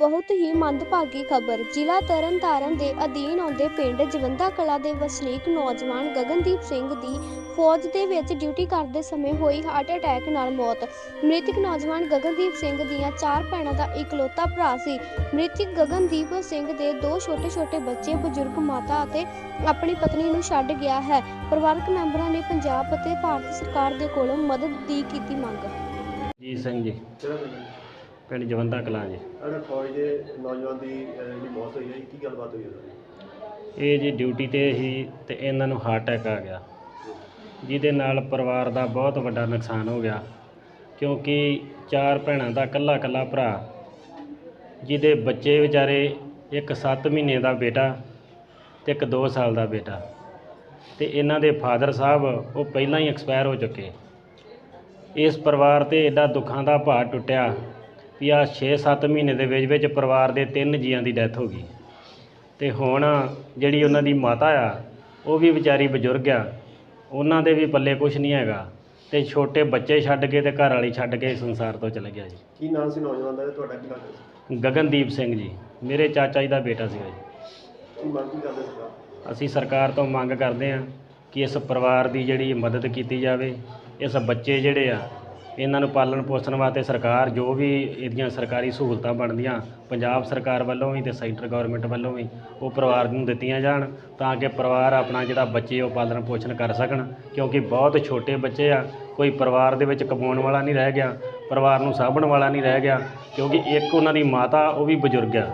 ਬਹੁਤ ਹੀ ਮੰਦਭਾਗੀ ਖਬਰ। ਜ਼ਿਲ੍ਹਾ ਤਰਨਤਾਰਨ ਦੇ ਅਧੀਨ ਆਉਂਦੇ ਪਿੰਡ ਜਵੰਦਾ ਕਲਾ ਦੇ ਵਸਨੀਕ ਨੌਜਵਾਨ ਗਗਨਦੀਪ ਸਿੰਘ ਦੀ ਫੌਜ ਦੇ ਵਿੱਚ ਡਿਊਟੀ ਕਰਦੇ ਸਮੇਂ ਹੋਈ ਹਾਰਟ ਅਟੈਕ ਨਾਲ ਮੌਤ। ਮ੍ਰਿਤਕ ਨੌਜਵਾਨ ਗਗਨਦੀਪ ਸਿੰਘ ਦੀਆਂ ਚਾਰ ਭੈਣਾਂ ਦਾ ਇਕਲੌਤਾ ਭਰਾ ਸੀ। ਮ੍ਰਿਤਕ ਗਗਨਦੀਪ ਸਿੰਘ ਦੇ ਦੋ ਛੋਟੇ-ਛੋਟੇ ਬੱਚੇ ਬਜ਼ੁਰਗ ਮਾਤਾ ਅਤੇ ਆਪਣੀ ਪਤਨੀ ਨੂੰ ਛੱਡ ਗਿਆ ਹੈ। ਪਰਿਵਾਰਕ ਮੈਂਬਰਾਂ ਨੇ ਪੰਜਾਬ ਅਤੇ ਭਾਰਤ ਸਰਕਾਰ ਦੇ ਕੋਲੋਂ ਮਦਦ ਦੀ ਕੀਤੀ ਮੰਗ। ਜੀ ਸਿੰਘ ਜੀ। ਪਿੰਡ ਜਵੰਦਾ ਕਲਾਂ ਜੀ। ਅਰੇ ਫੌਜ ਦੇ ਨੌਜਵਾਨ ਦੀ ਅਹ, ਜਿਹੜੀ ਮੌਤ ਹੋਈ ਹੈ ਕੀ ਗੱਲਬਾਤ ਹੋਈ ਹੈ? ਇਹ ਜੀ ਡਿਊਟੀ ਤੇ ਸੀ ਤੇ ਇਹਨਾਂ ਨੂੰ ਹਾਰਟ ਅਟੈਕ ਆ ਗਿਆ। ਜਿਹਦੇ ਨਾਲ ਪਰਿਵਾਰ ਦਾ ਬਹੁਤ ਵੱਡਾ ਨੁਕਸਾਨ ਹੋ ਗਿਆ। ਕਿਉਂਕਿ ਚਾਰ ਭੈਣਾਂ ਦਾ ਇਕੱਲਾ ਇਕੱਲਾ ਭਰਾ ਜਿਹਦੇ ਬੱਚੇ ਵਿਚਾਰੇ ਇੱਕ 7 ਮਹੀਨੇ ਦਾ ਬੇਟਾ ਤੇ ਇੱਕ 2 ਸਾਲ ਦਾ ਬੇਟਾ। ਤੇ ਇਹਨਾਂ ਦੇ ਫਾਦਰ ਸਾਹਿਬ ਉਹ ਪਹਿਲਾਂ ਹੀ ਐਕਸਪਾਇਰ ਹੋ ਚੁੱਕੇ। ਇਸ ਪਰਿਵਾਰ ਤੇ ਐਡਾ ਦੁੱਖਾਂ ਦਾ ਭਾਰ ਟੁੱਟਿਆ। ਵੀ ਆ 6-7 ਮਹੀਨੇ ਦੇ ਵਿੱਚ ਵਿੱਚ ਪਰਿਵਾਰ ਦੇ ਤਿੰਨ ਜੀਆਂ ਦੀ ਡੈਥ ਹੋ ਗਈ। ਤੇ ਹੁਣ ਜਿਹੜੀ ਉਹਨਾਂ ਦੀ ਮਾਤਾ ਆ ਉਹ ਵੀ ਵਿਚਾਰੀ ਬਜ਼ੁਰਗ ਆ। ਉਹਨਾਂ ਦੇ ਵੀ ਪੱਲੇ ਕੁਝ ਨਹੀਂ ਹੈਗਾ। ਤੇ ਛੋਟੇ ਬੱਚੇ ਛੱਡ ਕੇ ਤੇ ਘਰ ਵਾਲੀ ਛੱਡ ਕੇ ਸੰਸਾਰ ਤੋਂ ਚਲੇ ਗਿਆ ਜੀ। ਕੀ ਨਾਮ ਸੀ ਨੌਜਵਾਨ ਦਾ ਤੇ ਤੁਹਾਡਾ ਕੀ ਲੱਗਦਾ ਸੀ? ਗਗਨਦੀਪ ਸਿੰਘ ਜੀ। ਮੇਰੇ ਚਾਚਾ ਜੀ ਦਾ ਬੇਟਾ ਸੀਗਾ ਜੀ। ਕੀ ਮੰਗ ਕੀ ਕਰਦੇ ਸਰਕਾਰ ਅਸੀਂ ਸਰਕਾਰ ਤੋਂ ਮੰਗ ਕਰਦੇ ਹਾਂ ਕਿ ਇਸ ਪਰਿਵਾਰ ਦੀ ਜਿਹੜੀ ਮਦਦ ਕੀਤੀ ਜਾਵੇ। ਇਸ ਬੱਚੇ ਜਿਹੜੇ ਆ ਇਹਨਾਂ ਨੂੰ ਪਾਲਣ ਪੋਸ਼ਣ ਵਾਸਤੇ ਸਰਕਾਰ, ਜੋ ਵੀ ਇਹਦੀਆਂ ਸਰਕਾਰੀ ਸਹੂਲਤਾਂ ਬਣਦੀਆਂ, ਪੰਜਾਬ ਸਰਕਾਰ ਵੱਲੋਂ ਵੀ ਤੇ ਸੈਂਟਰ ਗਵਰਨਮੈਂਟ ਵੱਲੋਂ ਵੀ, ਉਹ ਪਰਿਵਾਰ ਨੂੰ ਦਿੱਤੀਆਂ ਜਾਣ ਤਾਂ ਕਿ ਪਰਿਵਾਰ ਆਪਣਾ ਜਿਹੜਾ ਬੱਚੇ ਉਹ ਪਾਲਣ ਪੋਸ਼ਣ ਕਰ ਸਕਣ, ਕਿਉਂਕਿ ਬਹੁਤ ਛੋਟੇ ਬੱਚੇ ਆ, ਕੋਈ ਪਰਿਵਾਰ ਦੇ ਵਿੱਚ ਕਮਾਉਣ ਵਾਲਾ ਨਹੀਂ ਰਹਿ ਗਿਆ, ਪਰਿਵਾਰ ਨੂੰ ਸਾਂਭਣ ਵਾਲਾ ਨਹੀਂ ਰਹਿ ਗਿਆ, ਕਿਉਂਕਿ ਇੱਕ ਉਹਨਾਂ ਦੀ ਮਾਤਾ, ਉਹ ਵੀ ਬਜ਼ੁਰਗ ਆ।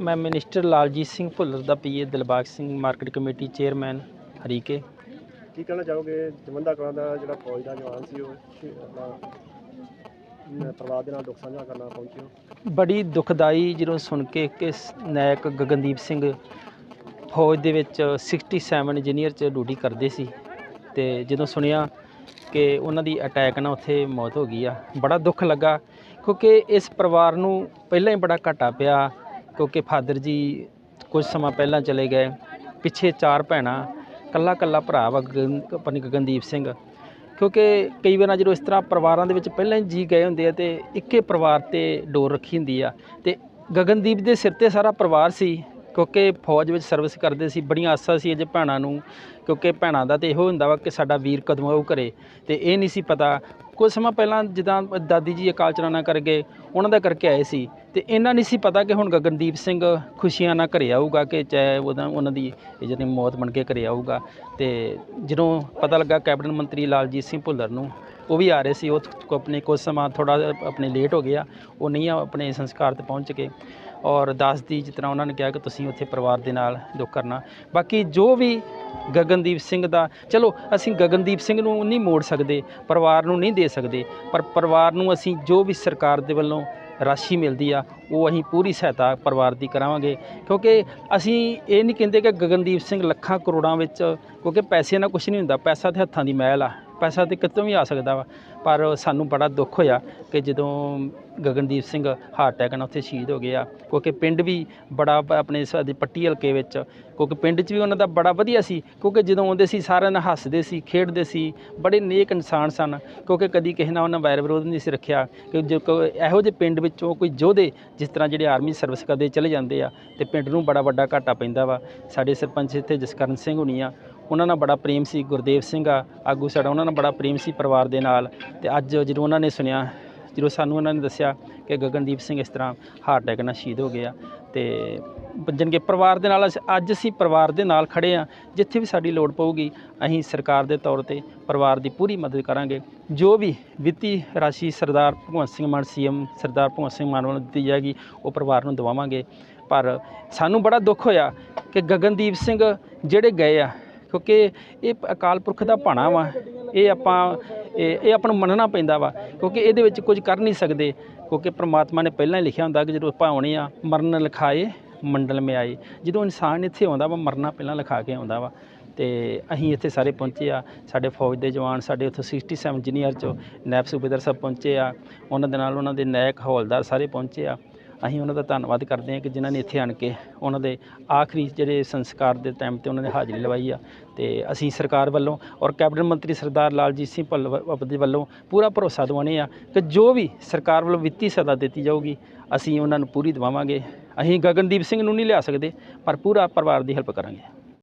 ਮੈਂ ਮਿਨਿਸਟਰ ਲਾਲਜੀਤ ਸਿੰਘ ਭੁੱਲਰ ਦਾ PA Dilbag Singh, market committee chairman, Harike. ਕੀ ਕਹਿਣਾ ਚਾਹੋਗੇ? ਜਵੰਦਾ ਕਲਾਂ ਦਾ ਜਿਹੜਾ ਫੌਜ ਦਾ ਜਵਾਨ ਸੀ ਉਹ ਸ਼ਹੀ- ਆਪਣਾ ਪਰਿਵਾਰ ਦੇ ਨਾਲ ਦੁੱਖ ਸਾਂਝਾ ਕਰਨਾ ਪਹੁੰਚੇ ਬੜੀ ਦੁਖਦਾਈ ਜਦੋਂ ਸੁਣ ਕੇ ਕਿ ਨਾਇਕ ਗਗਨਦੀਪ ਸਿੰਘ ਫੌਜ ਦੇ ਵਿੱਚ 67 ਇੰਜੀਨੀਅਰ ਚ ਡਿਊਟੀ ਕਰਦੇ ਸੀ ਤੇ ਜਦੋਂ ਸੁਣਿਆ ਕਿ ਉਹਨਾਂ ਦੀ ਅਟੈਕ ਨਾਲ ਉੱਥੇ ਮੌਤ ਹੋ ਗਈ ਆ, ਬੜਾ ਦੁੱਖ ਲੱਗਾ ਕਿਉਂਕਿ ਇਸ ਪਰਿਵਾਰ ਨੂੰ ਪਹਿਲਾਂ ਹੀ ਬੜਾ ਘਾਟਾ ਪਿਆ ਕਿਉਂਕਿ ਫਾਦਰ ਜੀ ਕੁਝ ਸਮਾਂ ਪਹਿਲਾਂ ਚਲੇ ਗਏ, ਪਿੱਛੇ ਚਾਰ ਭੈਣਾਂ ਕੱਲਾ ਕੱਲਾ ਭਰਾ ਵਾ ਗਗਨ ਆਪਣੀ ਗਗਨਦੀਪ ਸਿੰਘ। ਕਿਉਂਕਿ ਕਈ ਵਾਰ ਜਦੋਂ ਇਸ ਤਰ੍ਹਾਂ ਪਰਿਵਾਰਾਂ ਦੇ ਵਿੱਚ ਪਹਿਲਾਂ ਹੀ ਜੀ ਗਏ ਹੁੰਦੇ ਆ ਤੇ ਇੱਕੇ ਪਰਿਵਾਰ ਤੇ ਡੋਰ ਰੱਖੀ ਹੁੰਦੀ ਆ ਤੇ ਗਗਨਦੀਪ ਦੇ ਸਿਰ ਤੇ ਸਾਰਾ ਪਰਿਵਾਰ ਸੀ। ਕਿਉਂਕਿ ਫੌਜ ਵਿੱਚ ਸਰਵਿਸ ਕਰਦੇ ਸੀ, ਬੜੀਆਂ ਆਸਾਂ ਸੀ ਅਜੇ ਭੈਣਾਂ ਨੂੰ, ਕਿਉਂਕਿ ਭੈਣਾਂ ਦਾ ਤੇ ਇਹੋ ਹੁੰਦਾ ਵਾ ਕਿ ਸਾਡਾ ਵੀਰ ਕਦੋਂ ਆਊ ਘਰੇ ਤੇ ਇਹ ਨਹੀਂ ਸੀ ਪਤਾ। ਕੁਝ ਸਮਾਂ ਪਹਿਲਾਂ ਜਿੱਦਾਂ ਦਾਦੀ ਜੀ ਅਕਾਲ ਚਲਾਣਾ ਕਰ ਗਏ, ਉਹਨਾਂ ਦਾ ਕਰਕੇ ਆਏ ਸੀ ਤੇ ਇਹਨਾਂ ਨਹੀਂ ਸੀ ਪਤਾ ਕਿ ਹੁਣ ਗਗਨਦੀਪ ਸਿੰਘ ਖੁਸ਼ੀਆਂ ਨਾਲ ਘਰੇ ਆਊਗਾ ਕਿ ਚਾਹੇ ਉਹਦਾ ਉਹਨਾਂ ਦੀ ਇਹ ਜਿਹੜੀ ਮੌਤ ਬਣ ਕੇ ਘਰੇ ਆਊਗਾ ਤੇ ਜਦੋਂ ਪਤਾ ਲੱਗਾ ਕੈਬਨਿਟ ਮੰਤਰੀ ਲਾਲਜੀਤ ਸਿੰਘ ਭੁੱਲਰ ਨੂੰ ਉਹ ਵੀ ਆ ਰਹੇ ਸੀ, ਉਹ ਆਪਣੇ ਕੁਝ ਸਮਾਂ ਥੋੜਾ ਆਪਣੇ ਲੇਟ ਹੋ ਗਿਆ ਉਹ ਨਹੀਂ ਆ ਆਪਣੇ ਸੰਸਕਾਰ ਤੇ ਪਹੁੰਚ ਕੇ ਔਰ ਦਾਸ ਦੀ ਜਿਸ ਤਰ੍ਹਾਂ ਉਹਨਾਂ ਨੇ ਕਿਹਾ ਕਿ ਤੁਸੀਂ ਉੱਥੇ ਪਰਿਵਾਰ ਦੇ ਨਾਲ ਦੁੱਖ ਕਰਨਾ। ਬਾਕੀ ਜੋ ਵੀ ਗਗਨਦੀਪ ਸਿੰਘ ਦਾ, ਚਲੋ ਅਸੀਂ ਗਗਨਦੀਪ ਸਿੰਘ ਨੂੰ ਨਹੀਂ ਮੋੜ ਸਕਦੇ, ਪਰਿਵਾਰ ਨੂੰ ਨਹੀਂ ਦੇ ਸਕਦੇ, ਪਰ ਪਰਿਵਾਰ ਨੂੰ ਅਸੀਂ ਜੋ ਵੀ ਸਰਕਾਰ ਦੇ ਵੱਲੋਂ ਰਾਸ਼ੀ ਮਿਲਦੀ ਆ, ਉਹ ਅਸੀਂ ਪੂਰੀ ਸਹਾਇਤਾ ਪਰਿਵਾਰ ਦੀ ਕਰਾਵਾਂਗੇ। ਕਿਉਂਕਿ ਅਸੀਂ ਇਹ ਨਹੀਂ ਕਹਿੰਦੇ ਕਿ ਗਗਨਦੀਪ ਸਿੰਘ ਲੱਖਾਂ ਕਰੋੜਾਂ ਵਿੱਚ, ਕਿਉਂਕਿ ਪੈਸੇ ਨਾਲ ਕੁਝ ਨਹੀਂ ਹੁੰਦਾ, ਪੈਸਾ ਤੇ ਹੱਥਾਂ ਦੀ ਮਹਿਲ ਆ। ਪੈਸਾ ਤੇ ਕਿਤੋਂ ਵੀ ਆ ਸਕਦਾ ਵਾ। ਪਰ ਸਾਨੂੰ ਬੜਾ ਦੁੱਖ ਹੋਇਆ ਕਿ ਜਦੋਂ ਗਗਨਦੀਪ ਸਿੰਘ ਹਾਰਟ ਅਟੈਕ ਨਾਲ ਉੱਥੇ ਸ਼ਹੀਦ ਹੋ ਗਿਆ ਕਿਉਂਕਿ ਪਿੰਡ ਵੀ ਬੜਾ ਆਪਣੇ ਸਾਡੇ ਪੱਟੀ ਹਲਕੇ ਵਿੱਚ, ਕਿਉਂਕਿ ਪਿੰਡ 'ਚ ਵੀ ਉਹਨਾਂ ਦਾ ਬੜਾ ਵਧੀਆ ਸੀ, ਕਿਉਂਕਿ ਜਦੋਂ ਆਉਂਦੇ ਸੀ ਸਾਰਿਆਂ ਨਾਲ ਹੱਸਦੇ ਸੀ, ਖੇਡਦੇ ਸੀ, ਬੜੇ ਨੇਕ ਇਨਸਾਨ ਸਨ, ਕਿਉਂਕਿ ਕਦੀ ਕਿਸੇ ਨਾਲ ਉਹਨਾਂ ਵੈਰ ਵਿਰੋਧ ਨਹੀਂ ਸੀ ਰੱਖਿਆ, ਕਿ ਜੋ ਕੋ- ਇਹੋ ਜਿਹੇ ਪਿੰਡ ਵਿੱਚੋਂ ਕੋਈ ਯੋਧੇ ਜਿਸ ਤਰ੍ਹਾਂ ਜਿਹੜੇ ਆਰਮੀ ਸਰਵਿਸ ਕਰਦੇ ਚਲੇ ਜਾਂਦੇ ਆ, ਤੇ ਪਿੰਡ ਨੂੰ ਬੜਾ ਵੱਡਾ ਘਾਟਾ ਪੈਂਦਾ ਵਾ। ਸਾਡੇ ਸਰਪੰਚ ਇੱਥੇ ਜਸਕਰਨ ਸਿੰਘ ਹੁਣੀ ਆ ਉਹਨਾਂ ਨਾਲ ਬੜਾ ਪ੍ਰੇਮ ਸੀ, ਗੁਰਦੇਵ ਸਿੰਘ ਆ, ਆਗੂ ਸਾਡਾ, ਉਹਨਾਂ ਨਾਲ ਬੜਾ ਪ੍ਰੇਮ ਸੀ ਪਰਿਵਾਰ ਦੇ ਨਾਲ ਤੇ ਅੱਜ ਜਦੋਂ ਉਹਨਾਂ ਨੇ ਸੁਣਿਆ, ਜਦੋਂ ਸਾਨੂੰ ਉਹਨਾਂ ਨੇ ਦੱਸਿਆ ਕਿ ਗਗਨਦੀਪ ਸਿੰਘ ਇਸ ਤਰ੍ਹਾਂ ਹਾਰਟ ਅਟੈਕ ਨਾਲ ਸ਼ਹੀਦ ਹੋ ਗਿਆ ਤੇ ਜਾਣੀ ਕਿ ਪਰਿਵਾਰ ਦੇ ਨਾਲ ਅਸੀਂ- ਅੱਜ ਅਸੀਂ ਪਰਿਵਾਰ ਦੇ ਨਾਲ ਖੜੇ ਆ, ਜਿੱਥੇ ਵੀ ਸਾਡੀ ਲੋੜ ਪਊਗੀ, ਅਸੀਂ ਸਰਕਾਰ ਦੇ ਤੌਰ ਤੇ ਪਰਿਵਾਰ ਦੀ ਪੂਰੀ ਮਦਦ ਕਰਾਂਗੇ। ਜੋ ਵੀ ਵਿੱਤੀ ਰਾਸ਼ੀ ਸਰਦਾਰ ਭਗਵੰਤ ਸਿੰਘ ਮਾਨ, ਸੀਐਮ ਸਰਦਾਰ ਭਗਵੰਤ ਸਿੰਘ ਮਾਨ ਵੱਲੋਂ ਦਿੱਤੀ ਜਾਏਗੀ, ਉਹ ਪਰਿਵਾਰ ਨੂੰ ਦਵਾਵਾਂਗੇ। ਪਰ ਸਾਨੂੰ ਬੜਾ ਦੁੱਖ ਹੋਇਆ ਕਿ ਗਗਨਦੀਪ ਸਿੰਘ ਜਿਹੜੇ ਗਏ ਆ ਕਿਉਂਕਿ ਇਹ ਅਕਾਲ ਪੁਰਖ ਦਾ ਭਾਣਾ ਵਾ। ਇਹ ਆਪਾਂ, ਇਹ ਇਹ ਆਪਾਂ ਨੂੰ ਮੰਨਣਾ ਪੈਂਦਾ ਵਾ। ਕਿਉਂਕਿ ਇਹਦੇ ਵਿੱਚ ਕੁਝ ਕਰ ਨਹੀਂ ਸਕਦੇ। ਕਿਉਂਕਿ ਪ੍ਰਮਾਤਮਾ ਨੇ ਪਹਿਲਾਂ ਹੀ ਲਿਖਿਆ ਹੁੰਦਾ ਕਿ ਜਦੋਂ ਆਪਾਂ ਆਉਣੇ ਆ, ਮਰਨ ਲਿਖਾਏ, ਮੰਡਲ ਮੇ ਆਏ। ਜਦੋਂ ਇਨਸਾਨ ਇੱਥੇ ਆਉਂਦਾ ਵਾ, ਮਰਨਾ ਪਹਿਲਾਂ ਲਿਖਾ ਕੇ ਆਉਂਦਾ ਵਾ। ਤੇ ਅਸੀਂ ਇੱਥੇ ਸਾਰੇ ਪਹੁੰਚੇ ਆ। ਸਾਡੇ ਫੌਜ ਦੇ ਜਵਾਨ, ਸਾਡੇ ਉੱਥੋਂ 67 ਇੰਜੀਨੀਅਰ ਚੋਂ ਨੈਬ ਸੂਬੇਦਾਰ ਸਾਹਿਬ ਪਹੁੰਚੇ ਆ। ਉਹਨਾਂ ਦੇ ਨਾਲ ਉਹਨਾਂ ਦੇ ਨਾਇਕ ਹੌਲਦਾਰ ਸਾਰੇ ਪਹੁੰਚੇ ਆ। ਅਸੀਂ ਉਹਨਾਂ ਦਾ ਧੰਨਵਾਦ ਕਰਦੇ ਹਾਂ ਕਿ ਜਿਨ੍ਹਾਂ ਨੇ ਇੱਥੇ ਆਣ ਕੇ ਉਹਨਾਂ ਦੇ ਆਖਰੀ ਜਿਹੜੇ ਸੰਸਕਾਰ ਦੇ ਟਾਈਮ ਤੇ ਉਹਨਾਂ ਨੇ ਹਾਜ਼ਰੀ ਲਵਾਈ ਆ ਤੇ ਅਸੀਂ ਸਰਕਾਰ ਵੱਲੋਂ ਔਰ ਕੈਬਨਿਟ ਮੰਤਰੀ ਸਰਦਾਰ ਲਾਲਜੀਤ ਸਿੰਘ ਭੁੱਲਰ ਦੇ ਵੱਲੋਂ ਪੂਰਾ ਭਰੋਸਾ ਦਿਵਾਉਣੇ ਆ ਕਿ ਜੋ ਵੀ ਸਰਕਾਰ ਵੱਲੋਂ ਵਿੱਤੀ ਸਹਾਇਤਾ ਦਿੱਤੀ ਜਾਊਗੀ, ਅਸੀਂ ਉਹਨਾਂ ਨੂੰ ਪੂਰੀ ਦਿਵਾਵਾਂਗੇ। ਅਸੀਂ ਗਗਨਦੀਪ ਸਿੰਘ ਨੂੰ ਨਹੀਂ ਲਿਆ ਸਕਦੇ, ਪਰ ਪੂਰਾ ਪਰਿਵਾਰ ਦੀ ਹੈਲਪ ਕਰਾਂਗੇ।